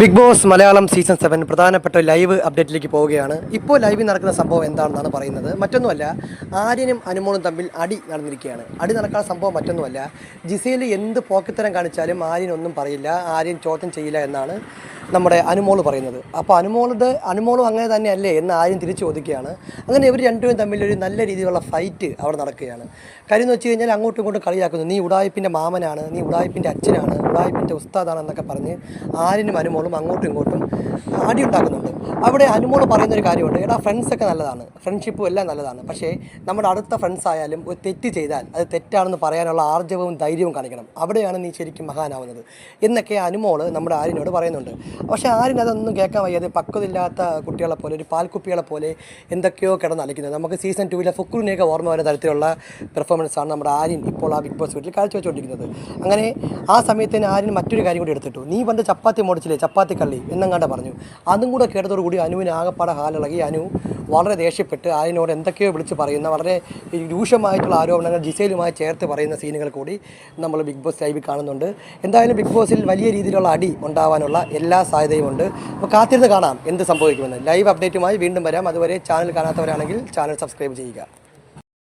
Bigg Boss Malayalam season seven പ്രധാനപ്പെട്ട live അപ്ഡേറ്റിലേക്ക് പോവുകയാണ്. ഇപ്പോൾ ലൈവിൽ നടക്കുന്ന സംഭവം എന്താണെന്നാണ് പറയുന്നത്. മറ്റൊന്നുമല്ല ആര്യനും അനുമോളും തമ്മിൽ അടി നടന്നിരിക്കുകയാണ്. അടി നടക്കാൻ സംഭവം മറ്റൊന്നുമല്ല ജിസയിൽ എന്ത് പോക്കിത്തരം കാണിച്ചാലും ആര്യനൊന്നും പറയില്ല ആര്യൻ ചോദ്യം ചെയ്യില്ല എന്നാണ് നമ്മുടെ അനുമോൾ പറയുന്നത്. അപ്പോൾ അനുമോളുടെ അനുമോളും അങ്ങനെ തന്നെയല്ലേ എന്ന് ആരും തിരിച്ചു ചോദിക്കുകയാണ് അങ്ങനെ ഇവർ രണ്ടുപേരും തമ്മിലൊരു നല്ല രീതിയിലുള്ള ഫൈറ്റ് അവിടെ നടക്കുകയാണ്. കാര്യം എന്ന് വെച്ച് കഴിഞ്ഞാൽ അങ്ങോട്ടും ഇങ്ങോട്ടും കളിയാക്കുന്നു. നീ ഉടായ്പിന്റെ മാമനാണ് നീ ഉടായ്പിന്റെ അച്ഛനാണ് ഉടായ്പിന്റെ ഉസ്താദാണെന്നൊക്കെ പറഞ്ഞ് ആരിനും അനുമോളും അങ്ങോട്ടും ഇങ്ങോട്ടും അടി ഉണ്ടാക്കുന്നുണ്ട് അവിടെ അനുമോൾ പറയുന്നൊരു കാര്യമുണ്ട്. എടാ ഫ്രണ്ട്സൊക്കെ നല്ലതാണ്. ഫ്രണ്ട്ഷിപ്പും എല്ലാം നല്ലതാണ്. പക്ഷേ നമ്മുടെ അടുത്ത ഫ്രണ്ട്സ് ആയാലും ഒരു തെറ്റ് ചെയ്താൽ അത് തെറ്റാണെന്ന് പറയാനുള്ള ആർജവവും ധൈര്യവും കാണിക്കണം. അവിടെയാണ് നീ ശരിക്കും മഹാനാവുന്നത്. എന്നൊക്കെ അനുമോൾ നമ്മുടെ ആര്യനോട് പറയുന്നുണ്ട്. പക്ഷേ ആരും അതൊന്നും കേൾക്കാൻ വയ്യാതെ പക്വതില്ലാത്ത കുട്ടികളെ പോലെ ഒരു പാൽക്കുപ്പികളെ പോലെ എന്തൊക്കെയോ കിടന്ന് നമുക്ക് സീസൺ ടൂവിലെ ഫുക്കുറിനെയൊക്കെ ഓർമ്മ വരുന്ന തരത്തിലുള്ള പെർഫോമൻസ് ആണ് നമ്മുടെ ആര്യൻ ഇപ്പോൾ ആ ബിഗ് ബോസ് വീട്ടിൽ കാഴ്ചവെച്ചുകൊണ്ടിരിക്കുന്നത് അങ്ങനെ ആ സമയത്ത് തന്നെ ആര്യൻ മറ്റൊരു കാര്യം കൂടി എടുത്തിട്ടു. നീ പണ്ട് ചപ്പാത്തി മുടിച്ചില്ലേ? ചപ്പാത്തി കള്ളി? എന്നങ്ങാണ്ട് പറഞ്ഞു. അതും കൂടെ കേട്ടതോടുകൂടി അനുവിന് ആകെപ്പാടെ ഹാലിളകി. അനു വളരെ ദേഷ്യപ്പെട്ട് അതിനോട് എന്തൊക്കെയോ വിളിച്ച് പറയുന്ന വളരെ രൂക്ഷമായിട്ടുള്ള ആരോപണങ്ങൾ ജിസയിലുമായി ചേർത്ത് പറയുന്ന സീനുകൾ കൂടി നമ്മൾ ബിഗ് ബോസ് ലൈവിൽ കാണുന്നുണ്ട്. എന്തായാലും ബിഗ് ബോസിൽ വലിയ രീതിയിലുള്ള അടി ഉണ്ടാവാനുള്ള എല്ലാ സാധ്യതയും ഉണ്ട്. അപ്പോൾ കാത്തിരുന്ന് കാണാം എന്ത് സംഭവിക്കുമെന്ന്. ലൈവ് അപ്ഡേറ്റുമായി വീണ്ടും വരാം. അതുവരെ ചാനൽ കാണാത്തവരാണെങ്കിൽ ചാനൽ സബ്സ്ക്രൈബ് ചെയ്യുക.